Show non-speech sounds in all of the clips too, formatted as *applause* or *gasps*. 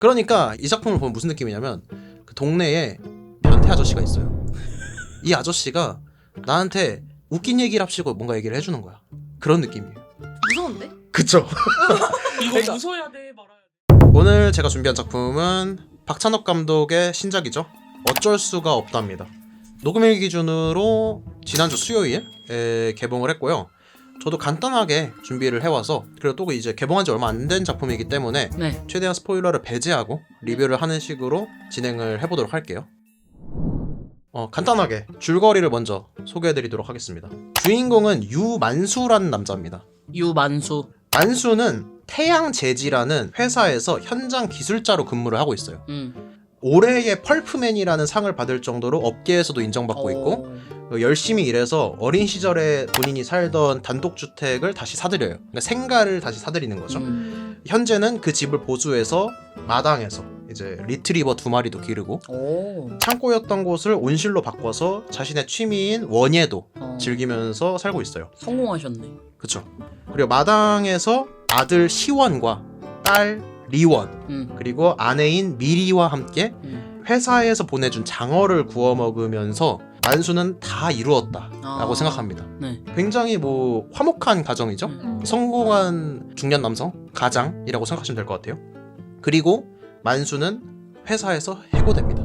그러니까 이 작품을 보면 무슨 느낌이냐면 그 동네에 변태 아저씨가 있어요. *laughs* 이 아저씨가 나한테 웃긴 얘기를 합시고 뭔가 얘기를 해주는 거야. 그런 느낌이에요. 무서운데? 그쵸? *laughs* 이거 그러니까- 웃어야 돼 말아야 돼. 오늘 제가 준비한 작품은 박찬욱 감독의 신작이죠. 어쩔 수가 없답니다. 녹음일 기준으로 지난주 수요일에 개봉을 했고요. 저도 간단하게 준비를 해와서 그리고 또 이제 개봉한 지 얼마 안 된 작품이기 때문에 네. 최대한 스포일러를 배제하고 리뷰를 하는 식으로 진행을 해보도록 할게요. 어, 간단하게 줄거리를 먼저 소개해드리도록 하겠습니다. 주인공은 유만수라는 남자입니다. 유만수. 만수는 태양제지라는 회사에서 현장 기술자로 근무를 하고 있어요. 음. 올해의 펄프맨이라는 상을 받을 정도로 업계에서도 인정받고 있고 어. 어, 열심히 일해서 어린 시절에 본인이 살던 단독주택을 다시 사들여요. 그러니까 생가를 다시 사들이는 거죠. 음. 현재는 그 집을 보수해서 마당에서 이제 리트리버 두 마리도 기르고 오. 창고였던 곳을 온실로 바꿔서 자신의 취미인 원예도 어. 즐기면서 살고 있어요. 성공하셨네. 그쵸? 그리고 마당에서 아들 시원과 딸 리원 음. 그리고 아내인 미리와 함께 음. 회사에서 보내준 장어를 구워 먹으면서 만수는 다 이루었다라고 아. 생각합니다. 네. 굉장히 뭐 화목한 가정이죠. 음. 성공한 중년 남성 가장이라고 생각하시면 될 것 같아요. 그리고 만수는 회사에서 해고됩니다.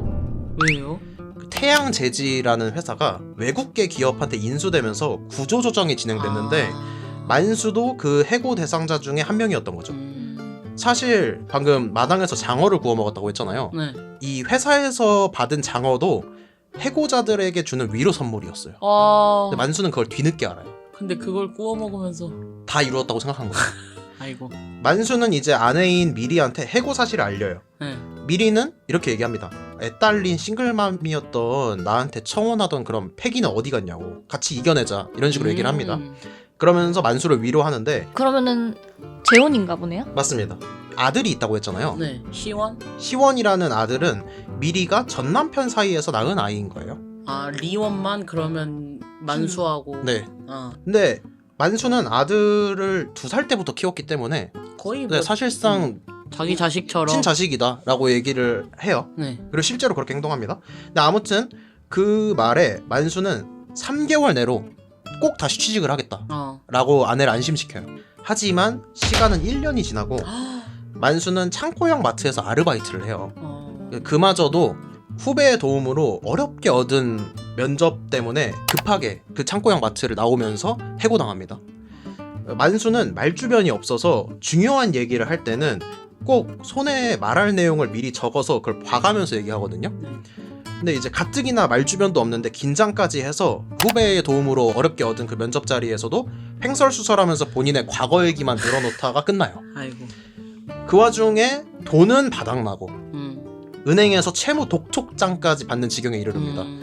왜요? 그 태양제지라는 회사가 외국계 기업한테 인수되면서 구조조정이 진행됐는데 아. 만수도 그 해고 대상자 중에 한 명이었던 거죠. 음. 사실 방금 마당에서 장어를 구워 먹었다고 했잖아요. 네. 이 회사에서 받은 장어도 해고자들에게 주는 위로 선물이었어요. 아. 근데 만수는 그걸 뒤늦게 알아요. 근데 그걸 구워 먹으면서 다 이루었다고 생각한 거예요. *laughs* 아이고. 만수는 이제 아내인 미리한테 해고 사실을 알려요. 네. 미리는 이렇게 얘기합니다. 애 딸린 싱글맘이었던 나한테 청혼하던 그런 패기는 어디 갔냐고 같이 이겨내자 이런 식으로 얘기를 합니다. 음. 그러면서 만수를 위로하는데 그러면은 재혼인가 보네요? 맞습니다. 아들이 있다고 했잖아요. 네. 시원? 시원이라는 아들은 미리가 전 남편 사이에서 낳은 아이인 거예요. 아 리원만 그러면 만수하고. 네. 아 근데 만수는 아들을 두 살 때부터 키웠기 때문에 거의 뭐 네, 사실상 자기 자식처럼. 친자식이다라고 얘기를 해요. 네. 그리고 실제로 그렇게 행동합니다. 근데 아무튼 그 말에 만수는 3개월 내로 꼭 다시 취직을 하겠다라고 어. 아내를 안심시켜요. 하지만 시간은 1년이 지나고 만수는 창고형 마트에서 아르바이트를 해요. 어. 그마저도 후배의 도움으로 어렵게 얻은 면접 때문에 급하게 그 창고형 마트를 나오면서 해고당합니다. 만수는 말주변이 없어서 중요한 얘기를 할 때는 꼭 손에 말할 내용을 미리 적어서 그걸 봐가면서 얘기하거든요. 네. 근데 이제 가뜩이나 말 주변도 없는데 긴장까지 해서 후배의 도움으로 어렵게 얻은 그 면접 자리에서도 횡설수설하면서 본인의 과거 얘기만 늘어놓다가 끝나요. 아이고. 그 와중에 돈은 바닥나고 음. 은행에서 채무 독촉장까지 받는 지경에 이르릅니다. 음.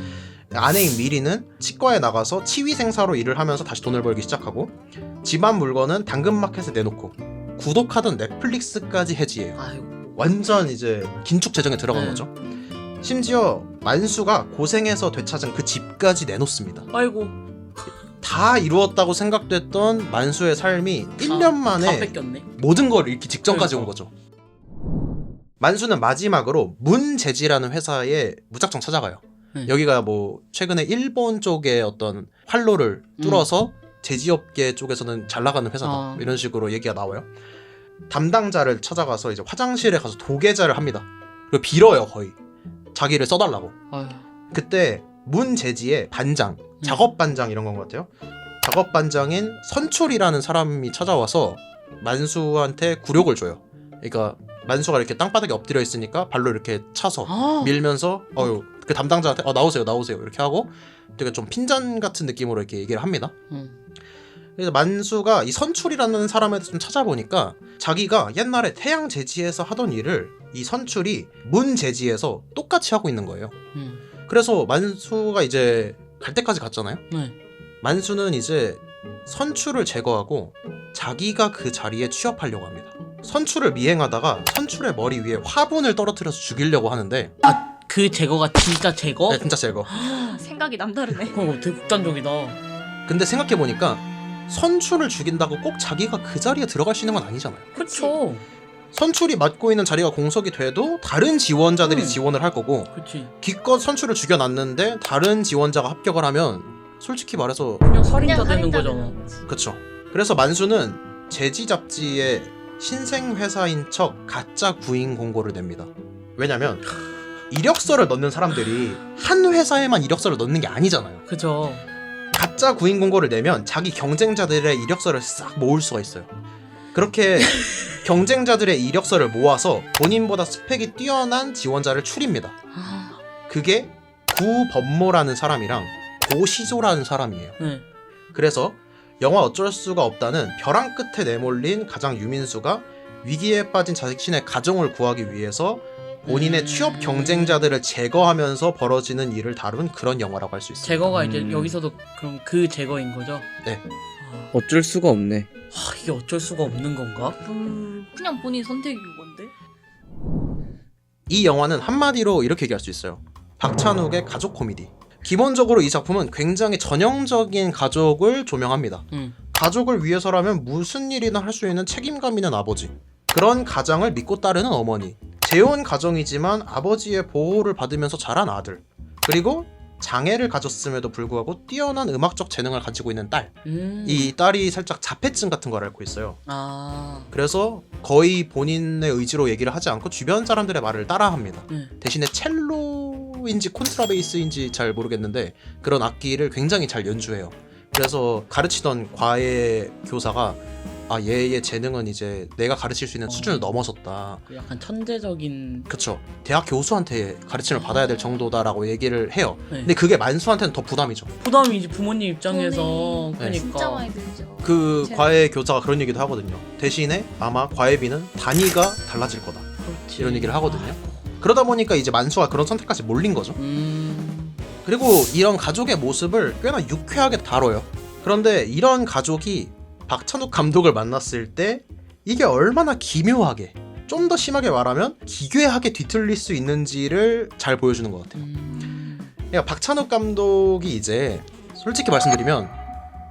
아내인 미리는 치과에 나가서 치위생사로 일을 하면서 다시 돈을 벌기 시작하고 집안 물건은 당근마켓에 내놓고 구독하던 넷플릭스까지 해지해요. 아이고. 완전 이제 긴축 재정에 들어간 네. 거죠. 심지어 만수가 고생해서 되찾은 그 집까지 내놓습니다. 아이고. 다 이루었다고 생각됐던 만수의 삶이 다- 1년 다 만에 뺏겼네. 모든 걸 잃기 직전까지 온 그러니까. 거죠. 만수는 마지막으로 문제지라는 회사에 무작정 찾아가요. 네. 여기가 뭐 최근에 일본 쪽에 어떤 활로를 뚫어서 제지업계 쪽에서는 잘 나가는 회사다 아. 이런 식으로 얘기가 나와요. 담당자를 찾아가서 이제 화장실에 가서 도계자를 합니다. 그리고 빌어요 거의 자기를 써달라고. 아유. 그때 문제지의 반장, 작업 반장 이런 건 것 같아요. 작업 반장인 선출이라는 사람이 찾아와서 만수한테 굴욕을 줘요. 그러니까 만수가 이렇게 땅바닥에 엎드려 있으니까 발로 이렇게 차서 아. 밀면서 어유 그 담당자한테 어 나오세요 나오세요 이렇게 하고 되게 좀 핀잔 같은 느낌으로 이렇게 얘기를 합니다. 음. 그래서 만수가 이 선출이라는 사람에 대해서 좀 찾아보니까 자기가 옛날에 태양 제지에서 하던 일을 이 선출이 문 제지에서 똑같이 하고 있는 거예요. 음. 그래서 만수가 이제 갈 때까지 갔잖아요. 네. 만수는 이제 선출을 제거하고 자기가 그 자리에 취업하려고 합니다. 선출을 미행하다가 선출의 머리 위에 화분을 떨어뜨려서 죽이려고 하는데 그 제거가 진짜 제거? 네, 진짜 제거. *gasps* 생각이 남다르네. 어, 되게 극단적이다. 근데 생각해 보니까 선출을 죽인다고 꼭 자기가 그 자리에 들어갈 수 있는 건 아니잖아요. 그쵸. 선출이 맡고 있는 자리가 공석이 돼도 다른 지원자들이 음. 지원을 할 거고 그치. 기껏 선출을 죽여놨는데 다른 지원자가 합격을 하면 솔직히 말해서 그냥 살인자 그냥 되는 거잖아. 그쵸 그래서 만수는 제지 잡지에 신생 회사인 척 가짜 구인 공고를 냅니다 왜냐면 이력서를 넣는 사람들이 한 회사에만 이력서를 넣는 게 아니잖아요 그죠. 가짜 구인 공고를 내면 자기 경쟁자들의 이력서를 싹 모을 수가 있어요. 그렇게 *laughs* 경쟁자들의 이력서를 모아서 본인보다 스펙이 뛰어난 지원자를 추립니다. 아, 그게 구범모라는 사람이랑 고시조라는 사람이에요. 네. 그래서 영화 어쩔 수가 없다는 벼랑 끝에 내몰린 가장 유민수가 위기에 빠진 자신의 가정을 구하기 위해서 본인의 음. 취업 경쟁자들을 제거하면서 벌어지는 일을 다룬 그런 영화라고 할 수 있어요. 제거가 이제 음. 여기서도 그럼 그 제거인 거죠? 네. 아, 어쩔 수가 없네. 아, 이게 어쩔 수가 없는 건가? 음, 그냥 본인 선택인 건데. 이 영화는 한마디로 이렇게 얘기할 수 있어요. 박찬욱의 가족 코미디. 기본적으로 이 작품은 굉장히 전형적인 가족을 조명합니다. 응. 가족을 위해서라면 무슨 일이나 할 수 있는 책임감 있는 아버지. 그런 가장을 믿고 따르는 어머니. 재혼 가정이지만 아버지의 보호를 받으면서 자란 아들. 그리고 장애를 가졌음에도 불구하고 뛰어난 음악적 재능을 가지고 있는 딸. 음. 이 딸이 살짝 자폐증 같은 걸 앓고 있어요. 아. 그래서 거의 본인의 의지로 얘기를 하지 않고 주변 사람들의 말을 따라합니다. 네. 대신에 첼로인지 콘트라베이스인지 잘 모르겠는데 그런 악기를 굉장히 잘 연주해요. 그래서 가르치던 과외 교사가 아 얘의 재능은 이제 내가 가르칠 수 있는 수준을 넘어섰다. 그 약간 천재적인. 그쵸. 대학 교수한테 가르침을 받아야 될 정도다라고 얘기를 해요. 네. 근데 그게 만수한테는 더 부담이죠. 부담이 이제 부모님 입장에서 돈이 네. 그러니까. 진짜 많이 들죠. 그 제- 과외 교사가 그런 얘기도 하거든요. 대신에 아마 과외비는 단위가 달라질 거다. 그렇지. 이런 얘기를 하거든요. 그러다 보니까 이제 만수가 그런 선택까지 몰린 거죠. 음. 그리고 이런 가족의 모습을 꽤나 유쾌하게 다뤄요. 그런데 이런 가족이 박찬욱 감독을 만났을 때 이게 얼마나 기묘하게 좀 더 심하게 말하면 기괴하게 뒤틀릴 수 있는지를 잘 보여주는 것 같아요. 음. 그러니까 박찬욱 감독이 이제 솔직히 말씀드리면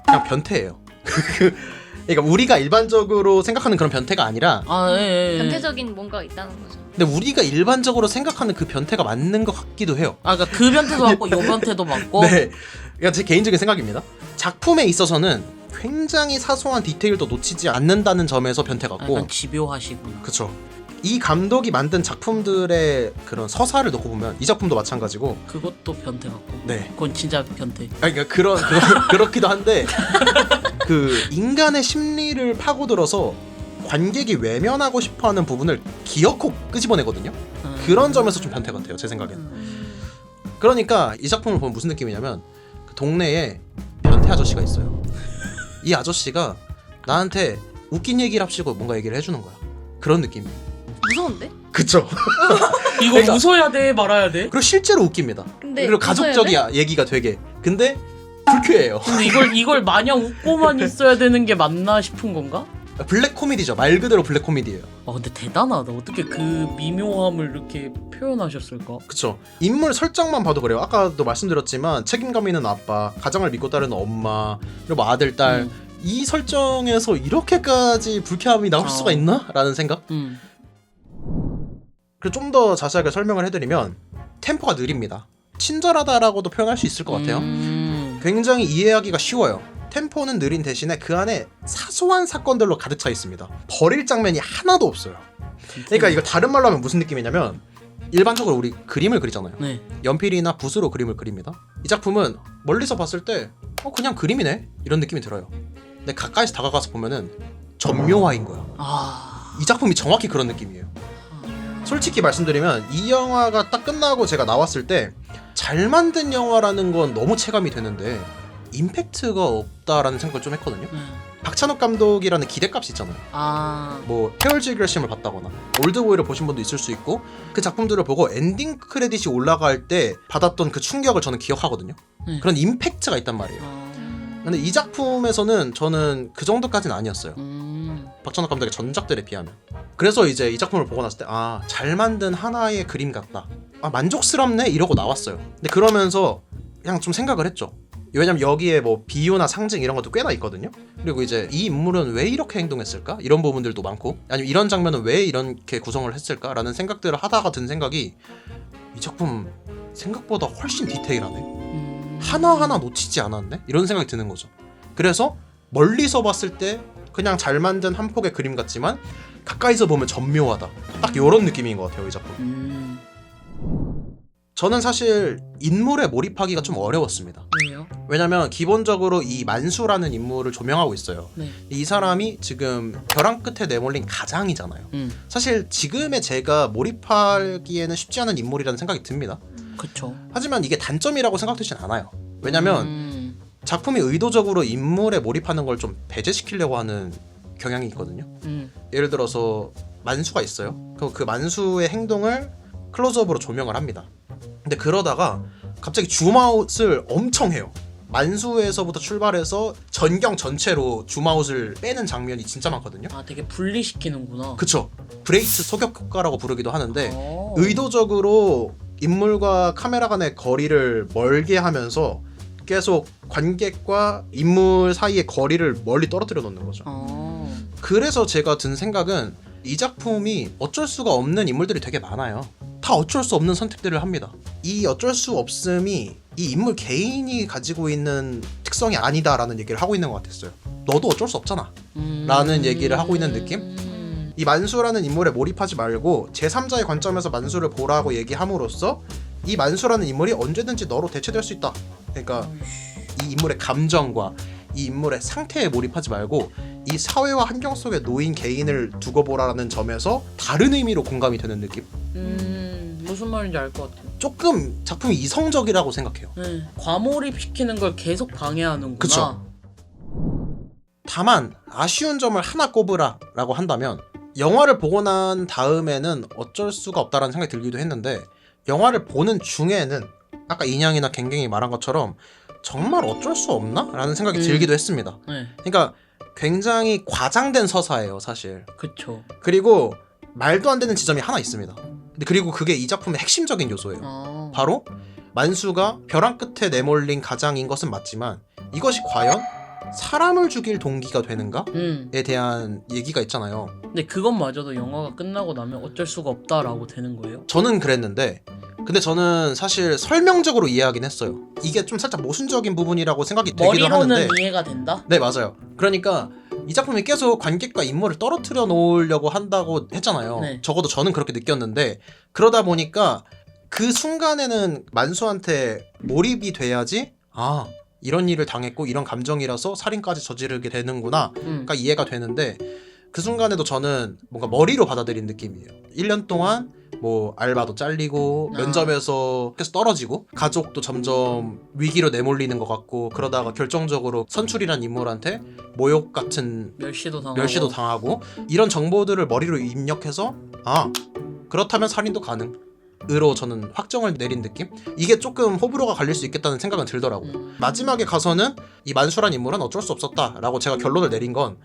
그냥 변태예요. *laughs* 그러니까 우리가 일반적으로 생각하는 그런 변태가 아니라 아, 예, 예. 변태적인 뭔가 있다는 거죠. 근데 우리가 일반적으로 생각하는 그 변태가 맞는 것 같기도 해요. 아, 그러니까 그 변태도 맞고 요 변태도 맞고. *laughs* 네. 그러니까 제 개인적인 생각입니다. 작품에 있어서는 굉장히 사소한 디테일도 놓치지 않는다는 점에서 변태 아, 같고 약간 집요하시구나. 그쵸. 이 감독이 만든 작품들의 그런 서사를 놓고 보면 이 작품도 마찬가지고 그것도 변태 같고. 네. 그건 진짜 변태. 아니, 그러니까 그런 그런 *laughs* 그렇기도 한데 그 인간의 심리를 파고들어서 관객이 외면하고 싶어하는 부분을 기어코 끄집어내거든요. 음. 그런 점에서 좀 변태 같아요. 제 생각엔. 음, 그러니까 이 작품을 보면 무슨 느낌이냐면 그 동네에 변태 아저씨가 있어요. 이 아저씨가 나한테 웃긴 얘기를 합시고 뭔가 얘기를 해주는 거야. 그런 느낌이에요. 무서운데? 그쵸. *laughs* 이거 그러니까- 웃어야 돼, 말아야 돼? 그리고 실제로 웃깁니다. 근데 그리고? 가족적이야 얘기가 되게. 근데 불쾌해요. 근데 이걸 이걸 마냥 웃고만 *laughs* 있어야 되는 게 맞나 싶은 건가? 블랙 코미디죠. 말 그대로 블랙 코미디예요. 아 근데 대단하다. 어떻게 그 미묘함을 이렇게 표현하셨을까? 그쵸. 인물 설정만 봐도 그래요. 아까도 말씀드렸지만 책임감 있는 아빠, 가장을 믿고 따르는 엄마, 그리고 뭐 아들, 딸. 음. 이 설정에서 이렇게까지 불쾌함이 나올 어. 수가 있나? 라는 생각? 음. 그리고 좀 더 자세하게 설명을 해드리면 템포가 느립니다. 친절하다라고도 표현할 수 있을 것 같아요. 음. 굉장히 이해하기가 쉬워요. 템포는 느린 대신에 그 안에 사소한 사건들로 가득 차 있습니다. 버릴 장면이 하나도 없어요. 그러니까 이거 다른 말로 하면 무슨 느낌이냐면 일반적으로 우리 그림을 그리잖아요. 네. 연필이나 붓으로 그림을 그립니다. 이 작품은 멀리서 봤을 때 어, 그냥 그림이네 이런 느낌이 들어요. 근데 가까이서 다가가서 보면은 점묘화인 거야. 아. 이 작품이 정확히 그런 느낌이에요. 솔직히 말씀드리면 이 영화가 딱 끝나고 제가 나왔을 때 잘 만든 영화라는 건 너무 체감이 되는데 임팩트가 없다라는 생각을 좀 했거든요. 네. 박찬욱 감독이라는 기대값이 있잖아요. 아. 뭐 헤어질 결심을 봤다거나 올드보이를 보신 분도 있을 수 있고 그 작품들을 보고 엔딩 크레딧이 올라갈 때 받았던 그 충격을 저는 기억하거든요. 네. 그런 임팩트가 있단 말이에요. 아. 근데 이 작품에서는 저는 그 정도까지는 아니었어요. 음. 박찬욱 감독의 전작들에 비하면. 그래서 이제 이 작품을 보고 났을 때 아 잘 만든 하나의 그림 같다. 아 만족스럽네 이러고 나왔어요. 근데 그러면서 그냥 좀 생각을 했죠. 왜냐면 여기에 뭐 비유나 상징 이런 것도 꽤나 있거든요. 그리고 이제 이 인물은 왜 이렇게 행동했을까? 이런 부분들도 많고 아니면 이런 장면은 왜 이렇게 구성을 했을까라는 생각들을 하다가 든 생각이 이 작품 생각보다 훨씬 디테일하네. 음. 하나하나 놓치지 않았네? 이런 생각이 드는 거죠. 그래서 멀리서 봤을 때 그냥 잘 만든 한 폭의 그림 같지만 가까이서 보면 전묘하다. 딱 이런 느낌인 것 같아요, 이 작품. 음. 저는 사실 인물에 몰입하기가 좀 어려웠습니다. 왜요? 왜냐면 기본적으로 이 만수라는 인물을 조명하고 있어요. 네. 이 사람이 지금 벼랑 끝에 내몰린 가장이잖아요. 음. 사실 지금의 제가 몰입하기에는 쉽지 않은 인물이라는 생각이 듭니다. 그쵸. 하지만 이게 단점이라고 생각되진 않아요. 왜냐면 음. 작품이 의도적으로 인물에 몰입하는 걸 좀 배제시키려고 하는 경향이 있거든요. 음. 예를 들어서 만수가 있어요. 그럼 그 만수의 행동을 클로즈업으로 조명을 합니다. 근데 그러다가 갑자기 줌아웃을 엄청 해요. 만수에서부터 출발해서 전경 전체로 줌아웃을 빼는 장면이 진짜 많거든요. 아 되게 분리시키는구나. 그쵸? 브레이스 소격 효과라고 부르기도 하는데 어. 의도적으로 인물과 카메라 간의 거리를 멀게 하면서 계속 관객과 인물 사이의 거리를 멀리 떨어뜨려 놓는 거죠. 어. 그래서 제가 든 생각은 이 작품이 어쩔 수가 없는 인물들이 되게 많아요. 다 어쩔 수 없는 선택들을 합니다. 이 어쩔 수 없음이 이 인물 개인이 가지고 있는 특성이 아니다라는 얘기를 하고 있는 것 같았어요. 너도 어쩔 수 없잖아. 음. 라는 얘기를 하고 있는 느낌? 음. 이 만수라는 인물에 몰입하지 말고 제3자의 관점에서 만수를 보라고 얘기함으로써 이 만수라는 인물이 언제든지 너로 대체될 수 있다. 그러니까 이 인물의 감정과 이 인물의 상태에 몰입하지 말고 이 사회와 환경 속에 놓인 개인을 두고 보라는 점에서 다른 의미로 공감이 되는 느낌? 음. 무슨 말인지 알 것 같아요. 조금 작품이 이성적이라고 생각해요. 네. 과몰입 시키는 걸 계속 방해하는구나. 그쵸. 다만 아쉬운 점을 하나 꼽으라라고 한다면 영화를 보고 난 다음에는 어쩔 수가 없다라는 생각이 들기도 했는데 영화를 보는 중에는 아까 인양이나 갱갱이 말한 것처럼 정말 어쩔 수 없나? 라는 생각이 음. 들기도 했습니다. 네. 그러니까 굉장히 과장된 서사예요, 사실. 그쵸. 그리고 말도 안 되는 지점이 하나 있습니다. 근데 그리고 그게 이 작품의 핵심적인 요소예요. 아. 바로 만수가 벼랑 끝에 내몰린 가장인 것은 맞지만 이것이 과연 사람을 죽일 동기가 되는가에 음. 대한 얘기가 있잖아요. 근데 그것마저도 영화가 끝나고 나면 어쩔 수가 없다라고 되는 거예요. 저는 그랬는데 근데 저는 사실 설명적으로 이해하긴 했어요. 이게 좀 살짝 모순적인 부분이라고 생각이 되기도 머리로는 하는데 이해가 된다. 네 맞아요. 그러니까 이 작품이 계속 관객과 인물을 떨어뜨려 놓으려고 한다고 했잖아요. 네. 적어도 저는 그렇게 느꼈는데 그러다 보니까 그 순간에는 만수한테 몰입이 돼야지 아 이런 일을 당했고 이런 감정이라서 살인까지 저지르게 되는구나 음. 그러니까 이해가 되는데 그 순간에도 저는 뭔가 머리로 받아들인 느낌이에요. 1년 동안 뭐 알바도 잘리고 아. 면접에서 계속 떨어지고 가족도 점점 위기로 내몰리는 것 같고 그러다가 결정적으로 선출이란 인물한테 모욕 같은 멸시도 당하고. 멸시도 당하고 이런 정보들을 머리로 입력해서 아 그렇다면 살인도 가능. 으로 저는 확정을 내린 느낌? 이게 조금 호불호가 갈릴 수 있겠다는 생각은 들더라고요. 음. 마지막에 가서는 이 만수란 인물은 어쩔 수 없었다라고 제가 결론을 내린 건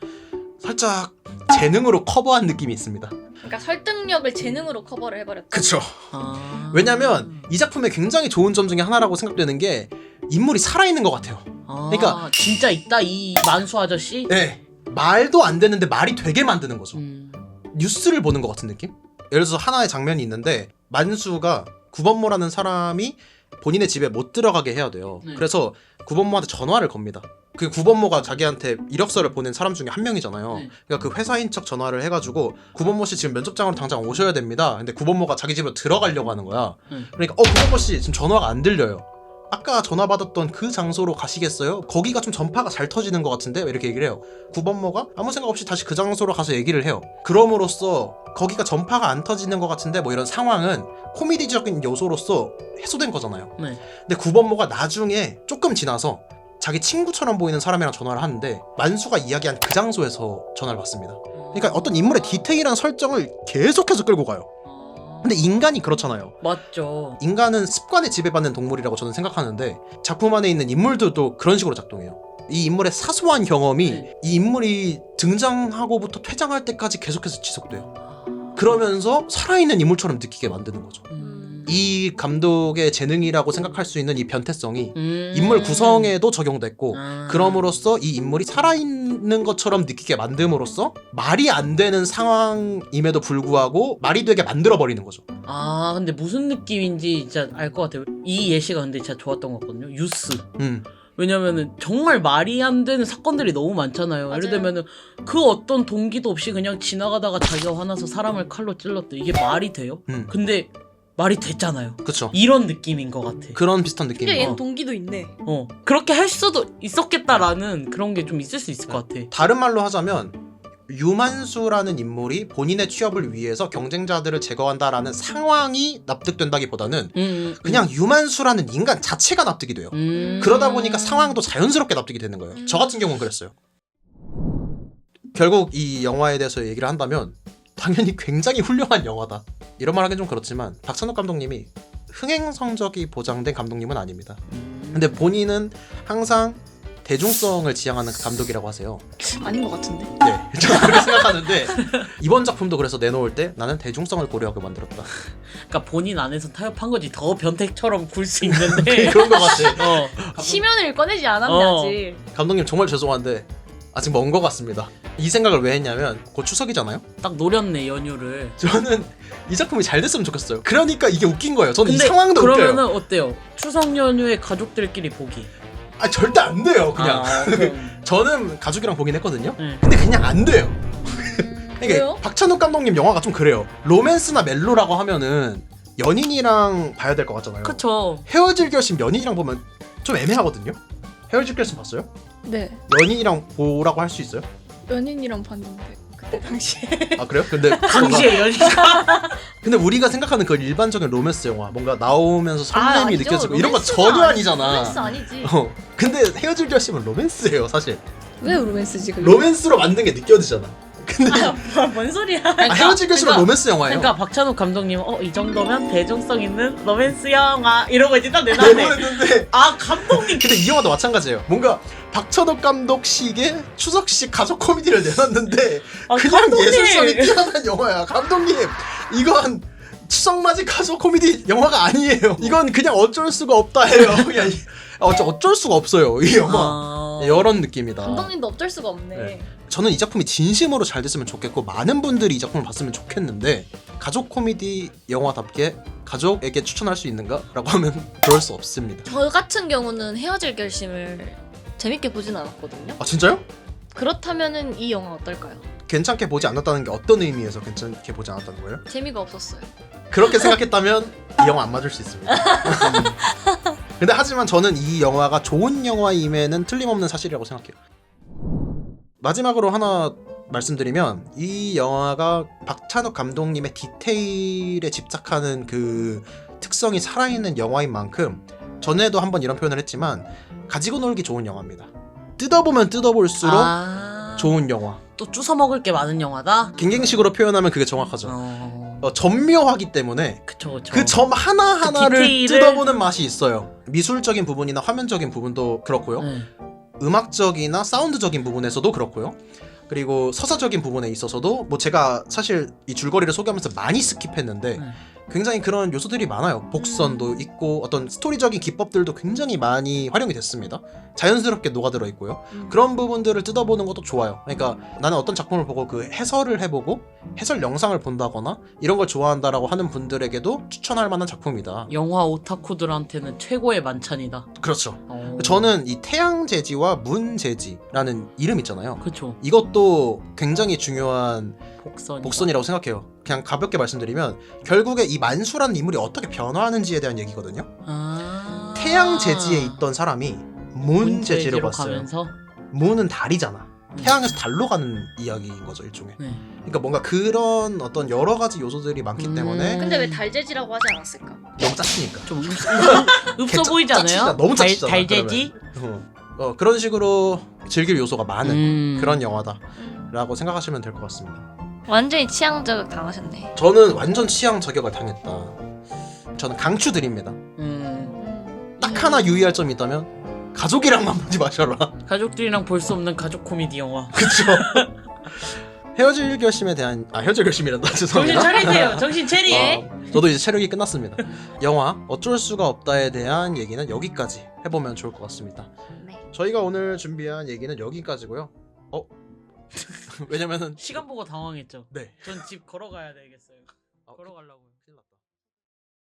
살짝 재능으로 커버한 느낌이 있습니다. 그러니까 설득력을 재능으로 커버를 해버렸다. 그쵸. 아. 왜냐면 이 작품의 굉장히 좋은 점 중에 하나라고 생각되는 게 인물이 살아있는 것 같아요. 아, 그러니까- 진짜 있다 이 만수 아저씨. 네. 말도 안 되는데 말이 되게 만드는 거죠. 음. 뉴스를 보는 것 같은 느낌? 예를 들어서 하나의 장면이 있는데 만수가 구본모라는 사람이 본인의 집에 못 들어가게 해야 돼요. 네. 그래서 구본모한테 전화를 겁니다. 그 구본모가 자기한테 이력서를 보낸 사람 중에 한 명이잖아요. 네. 그러니까 그 회사인 척 전화를 해가지고 구본모 씨 지금 면접장으로 당장 오셔야 됩니다. 근데 구본모가 자기 집으로 들어가려고 하는 거야. 네. 그러니까 어 구본모 씨 지금 전화가 안 들려요. 아까 전화 받았던 그 장소로 가시겠어요? 거기가 좀 전파가 잘 터지는 것 같은데 왜 이렇게 얘기를 해요. 구본모가 아무 생각 없이 다시 그 장소로 가서 얘기를 해요. 그럼으로써 거기가 전파가 안 터지는 것 같은데 뭐 이런 상황은 코미디적인 요소로서 해소된 거잖아요. 네. 근데 구본모가 나중에 조금 지나서 자기 친구처럼 보이는 사람이랑 전화를 하는데 만수가 이야기한 그 장소에서 전화를 받습니다. 그러니까 어떤 인물의 디테일한 설정을 계속해서 끌고 가요. 아. 근데 인간이 그렇잖아요. 맞죠. 인간은 습관에 지배받는 동물이라고 저는 생각하는데 작품 안에 있는 인물들도 그런 식으로 작동해요. 이 인물의 사소한 경험이 네. 이 인물이 등장하고부터 퇴장할 때까지 계속해서 지속돼요. 아. 그러면서 살아있는 인물처럼 느끼게 만드는 거죠. 음. 이 감독의 재능이라고 생각할 수 있는 이 변태성이 음. 인물 구성에도 적용됐고 아. 그럼으로써 이 인물이 살아있는 것처럼 느끼게 만듦으로써 말이 안 되는 상황임에도 불구하고 말이 되게 만들어 버리는 거죠. 아 근데 무슨 느낌인지 진짜 알 것 같아요. 이 예시가 근데 진짜 좋았던 것 같거든요. 유스. 음. 왜냐면은 정말 말이 안 되는 사건들이 너무 많잖아요. 예를 맞아요. 들면은 그 어떤 동기도 없이 그냥 지나가다가 자기가 화나서 사람을 칼로 찔렀대. 이게 말이 돼요? 음. 근데 말이 됐잖아요. 그쵸. 이런 느낌인 것 같아. 그런 비슷한 근데 느낌이고 얘는 동기도 있네. 어 그렇게 할 수도 있었겠다라는 그런 게 좀 있을 수 있을 것 같아. 다른 말로 하자면 유만수라는 인물이 본인의 취업을 위해서 경쟁자들을 제거한다라는 상황이 납득된다기보다는 음, 음, 그냥 유만수라는 인간 자체가 납득이 돼요. 음. 그러다 보니까 상황도 자연스럽게 납득이 되는 거예요. 저 같은 경우는 그랬어요. 결국 이 영화에 대해서 얘기를 한다면 당연히 굉장히 훌륭한 영화다. 이런 말 하긴 좀 그렇지만 박찬욱 감독님이 흥행 성적이 보장된 감독님은 아닙니다. 음. 근데 본인은 항상 대중성을 지향하는 감독이라고 하세요. 아닌 것 같은데. 네, *laughs* 저는 그렇게 생각하는데 이번 작품도 그래서 내놓을 때 나는 대중성을 고려하고 만들었다. 그러니까 본인 안에서 타협한 거지 더 변태처럼 굴 수 *laughs* 있는데. 그런 것 같아. 어. 심연을 꺼내지 않았네 어. 아직. 감독님 정말 죄송한데 아직 먼 것 같습니다. 이 생각을 왜 했냐면 곧 추석이잖아요. 딱 노렸네 연휴를. 저는 이 작품이 잘 됐으면 좋겠어요. 그러니까 이게 웃긴 거예요. 저는 이 근데 상황도 그러면은 웃겨요. 어때요? 추석 연휴에 가족들끼리 보기. 아 절대 안 돼요. 그냥 아, *laughs* 그럼. 저는 가족이랑 보긴 했거든요. 네. 근데 그냥 안 돼요. *laughs* 이게 왜요? 박찬욱 감독님 영화가 좀 그래요. 로맨스나 멜로라고 하면은 연인이랑 봐야 될 것 같잖아요. 그쵸. 헤어질 결심 연인이랑 보면 좀 애매하거든요. 헤어질 결심 봤어요? 네. 연인이랑 보라고 할 수 있어요? 연인이랑 봤는데 그때 당시에. 아 그래요? 근데 *laughs* 뭔가- 당시에 연희가 *laughs* 근데 우리가 생각하는 그 일반적인 로맨스 영화 뭔가 나오면서 설렘이 아, 아니죠. 느껴지고 이런 거 로맨스가 전혀 아니- 아니잖아. 로맨스 아니지. 어. 근데 헤어질 결심은 로맨스예요 사실. 왜 로맨스지 그게? 로맨스로 만든 게 느껴지잖아. 근데 뭔 소리야? 아, 헤어질 결심은 그러니까- 로맨스 영화예요. 그러니까 박찬욱 감독님 어 이 정도면 대중성 있는 로맨스 영화 이러고 이제 딱 네, 내놨네. 내보냈는데 아 감독님 근데 이 영화도 마찬가지예요. 뭔가 박찬욱 감독식의 추석식 가족 코미디를 내놨는데 아, 그냥 감독님! 예술성이 뛰어난 영화야. 감독님 이건 추석 맞이 가족 코미디 영화가 아니에요. 이건 그냥 어쩔 수가 없다 해요. *laughs* 그냥 이- 어쩌, 어쩔 수가 없어요 이 영화. 아... 이런 느낌이다. 감독님도 어쩔 수가 없네. 네. 저는 이 작품이 진심으로 잘 됐으면 좋겠고 많은 분들이 이 작품을 봤으면 좋겠는데 가족 코미디 영화답게 가족에게 추천할 수 있는가라고 하면 *laughs* 그럴 수 없습니다. 저 같은 경우는 헤어질 결심을 재밌게 보진 않았거든요. 아 진짜요? 그렇다면은 이 영화 어떨까요? 괜찮게 보지 않았다는 게 어떤 의미에서 괜찮게 보지 않았다는 거예요? 재미가 없었어요. 그렇게 생각했다면 이 영화 안 맞을 수 있습니다. *laughs* 근데 하지만 저는 이 영화가 좋은 영화임에는 틀림없는 사실이라고 생각해요. 마지막으로 하나 말씀드리면 이 영화가 박찬욱 감독님의 디테일에 집착하는 그 특성이 살아있는 영화인 만큼 전에도 한번 이런 표현을 했지만 가지고 놀기 좋은 영화입니다. 뜯어보면 뜯어볼수록 아... 좋은 영화. 또 주워 먹을 게 많은 영화다. 갱갱식으로 표현하면 그게 정확하죠. 어... 어, 전묘하기 때문에 그쵸. 그점 하나 하나를 디테일을- 뜯어보는 맛이 있어요. 미술적인 부분이나 화면적인 부분도 그렇고요. 네. 음악적이나 사운드적인 부분에서도 그렇고요. 그리고 서사적인 부분에 있어서도 뭐 제가 사실 이 줄거리를 소개하면서 많이 스킵했는데 네. 굉장히 그런 요소들이 많아요. 복선도 있고 어떤 스토리적인 기법들도 굉장히 많이 활용이 됐습니다. 자연스럽게 녹아들어 있고요. 음. 그런 부분들을 뜯어보는 것도 좋아요. 그러니까 나는 어떤 작품을 보고 그 해설을 해보고 해설 영상을 본다거나 이런 걸 좋아한다라고 하는 분들에게도 추천할 만한 작품이다. 영화 오타쿠들한테는 최고의 만찬이다. 그렇죠. 어... 저는 이 태양제지와 문제지라는 이름 있잖아요. 그쵸. 이것도 굉장히 중요한 복선. 복선이라고 생각해요. 그냥 가볍게 말씀드리면 결국에 이 만수라는 인물이 어떻게 변화하는지에 대한 얘기거든요. 아... 태양제지에 있던 사람이 문제지로 갔어요. 가면서. 문은 달이잖아. 음. 태양에서 달로 가는 이야기인 거죠 일종의. 네. 그러니까 뭔가 그런 어떤 여러 가지 요소들이 많기 음. 때문에 근데 왜 달재지라고 하지 않았을까? 너무 짜치니까. 좀 읍, 읍, 읍서 짜- 보이지. 않아요? 너무 달, 짜치잖아, 달재지? 어, 어, 그런 식으로 즐길 요소가 많은 음. 그런 영화다라고 생각하시면 될 것 같습니다. 완전히 취향 저격 당하셨네. 저는 완전 취향 저격을 당했다. 저는 강추드립니다. 음, 딱 하나 유의할 점이 있다면 가족이랑만 *laughs* 보지 마셔라. 가족들이랑 볼 수 없는 가족 코미디 영화. *laughs* 그쵸? 헤어질 결심에 대한 아 헤어질 결심이란다 *laughs* 죄송합니다. 차리세요. 정신 차리. 예. 어, 저도 이제 체력이 끝났습니다. 영화 어쩔 수가 없다에 대한 얘기는 여기까지 해보면 좋을 것 같습니다. 네. 저희가 오늘 준비한 얘기는 여기까지고요. *laughs* 왜냐면은 시간 보고 당황했죠. 네. 전 집 걸어가야 되겠어요. 어, 걸어가려고.